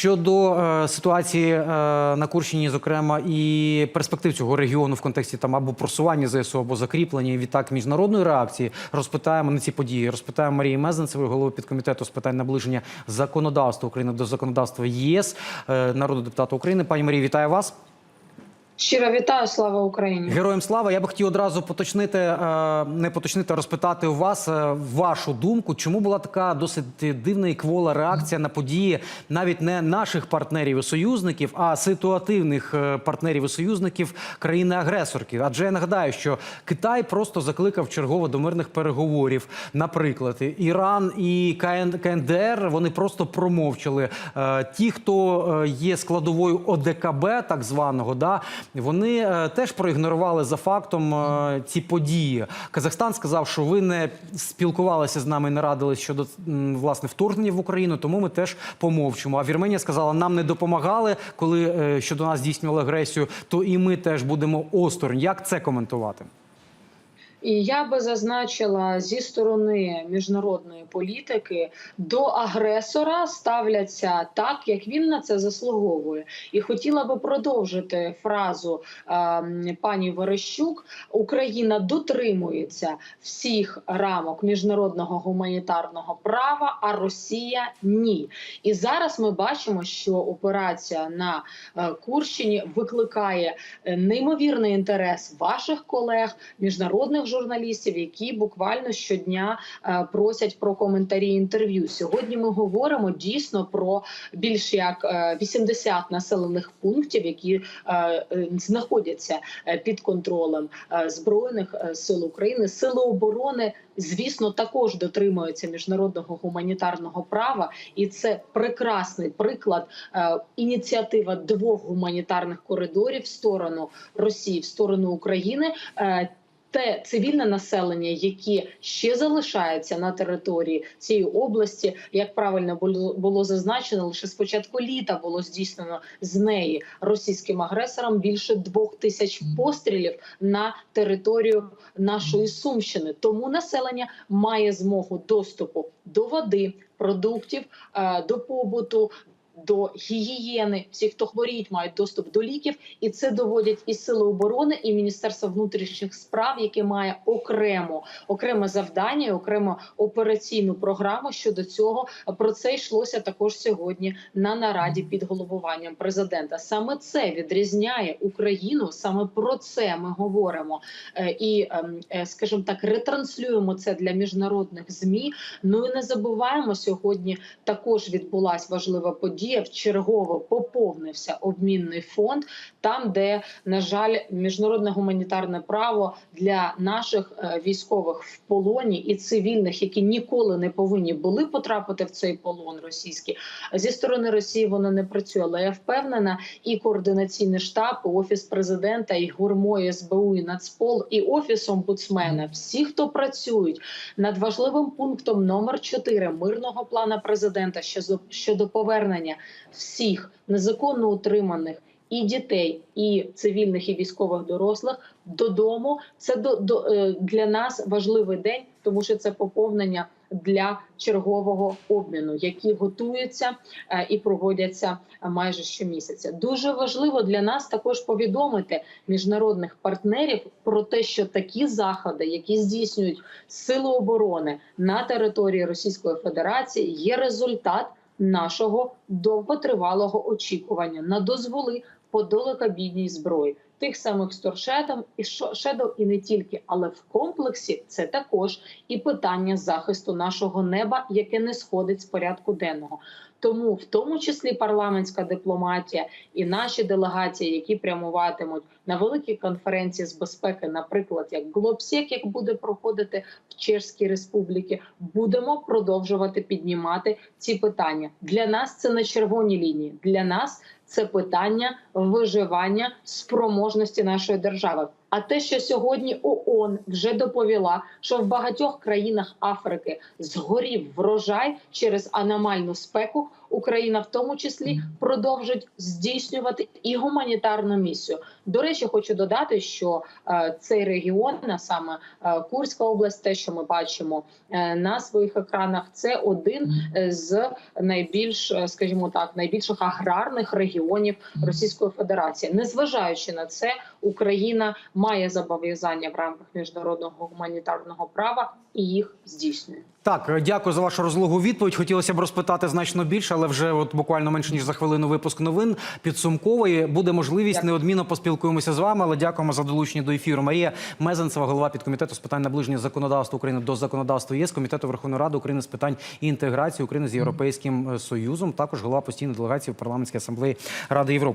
Щодо е, ситуації е, на Курщині, зокрема, і перспектив цього регіону в контексті там або просування ЗСУ, або закріплення відтак міжнародної реакції, розпитаємо на ці події. Розпитаємо Марії Мезенцевої, голови підкомітету з питань наближення законодавства України до законодавства ЄС, е, народного депутата України. Пані Марії, вітаю вас. Щиро вітаю, слава Україні. Героям слава. Я би хотів одразу поточнити, е, не поточнити, а розпитати у вас е, вашу думку, чому була така досить дивна і квола реакція на події навіть не наших партнерів і союзників, а ситуативних е, партнерів і союзників країни-агресорки. Адже я нагадаю, що Китай просто закликав чергово до мирних переговорів. Наприклад, Іран і КН, КНДР вони просто промовчали. Ті, хто є складовою ОДКБ, так званого, да вони е, теж проігнорували за фактом е, ці події. Казахстан сказав, що ви не спілкувалися з нами, не радились щодо власне вторгнення в Україну, тому ми теж помовчимо. А Вірменія сказала, нам не допомагали, коли е, щодо нас здійснювали агресію, то і ми теж будемо осторонь. Як це коментувати? І я би зазначила зі сторони міжнародної політики до агресора ставляться так, як він на це заслуговує. І хотіла би продовжити фразу е, пані Верещук: Україна дотримується всіх рамок міжнародного гуманітарного права, а Росія ні. І зараз ми бачимо, що операція на е, Курщині викликає е, неймовірний інтерес ваших колег, міжнародних журналістів, які буквально щодня е, просять про коментарі інтерв'ю. Сьогодні ми говоримо дійсно про більш як е, 80 населених пунктів, які е, е, знаходяться е, під контролем е, збройних е, сил України, сили оборони. Звісно, також дотримуються міжнародного гуманітарного права, і це прекрасний приклад е, ініціатива двох гуманітарних коридорів в сторону Росії, в сторону України. Е, те цивільне населення, яке ще залишається на території цієї області, як правильно було, зазначено, лише з початку літа було здійснено з неї російським агресором більше двох тисяч пострілів на територію нашої Сумщини. Тому населення має змогу доступу до води, продуктів, е, до побуту. До гігієни всі, хто хворіють, мають доступ до ліків, і це доводять і сили оборони, і Міністерство внутрішніх справ, яке має окремо окреме завдання, окремо операційну програму щодо цього. Про це йшлося також сьогодні на нараді під головуванням президента. Саме це відрізняє Україну. Саме про це ми говоримо Е, і, ем, е, скажімо так, ретранслюємо це для міжнародних змі. Ну і не забуваємо сьогодні. Також відбулася важлива подія. Вчергово поповнився обмінний фонд, там, де на жаль, міжнародне гуманітарне право для наших е, військових в полоні і цивільних, які ніколи не повинні були потрапити в цей полон російський. Зі сторони Росії воно не працює, але я впевнена, і координаційний штаб, і офіс президента, і ГУРМО, СБУ, і Нацпол, і офіс омбудсмена. Всі, хто працюють над важливим пунктом номер 4 мирного плану президента щодо повернення всіх незаконно утриманих. І дітей, і цивільних, і військових дорослих додому. Це до, до е, для нас важливий день, тому що це поповнення для чергового обміну, які готуються е, і проводяться майже щомісяця. Дуже важливо для нас також повідомити міжнародних партнерів про те, що такі заходи, які здійснюють сили оборони на території Російської Федерації, є результат нашого довготривалого очікування на дозволи по далекобійній зброї. Тих самих Сторшедом і Шедов, і не тільки, але в комплексі це також і питання захисту нашого неба, яке не сходить з порядку денного. Тому, в тому числі, парламентська дипломатія і наші делегації, які прямуватимуть на великі конференції з безпеки, наприклад, як Глобсек, як буде проходити в Чешській Республіці, будемо продовжувати піднімати ці питання. Для нас це не червоні лінії. Для нас це питання виживання спроможності нашої держави. А те, що сьогодні ООН вже доповіла, що в багатьох країнах Африки згорів врожай через аномальну спеку, Україна в тому числі продовжить здійснювати і гуманітарну місію. До речі, хочу додати, що е, цей регіон, а саме е, Курська область, те, що ми бачимо е, на своїх екранах, це один з найбільш, скажімо так, найбільших аграрних регіонів Російської Федерації. Незважаючи на це, Україна має зобов'язання в рамках міжнародного гуманітарного права і їх здійснює. Так, е, дякую за вашу розлогу відповідь. Хотілося б розпитати значно більше, але вже от буквально менше ніж за хвилину випуск новин підсумкової буде можливість. Дякую. Неодмінно поспілкуємося з вами. Але дякуємо за долучення до ефіру. Марія Мезенцева, голова підкомітету з питань наближення законодавства України до законодавства ЄС, комітету Верховної Ради України з питань інтеграції України з Європейським е, Союзом. Також голова постійної делегації в парламентській асамблеї Ради Європи.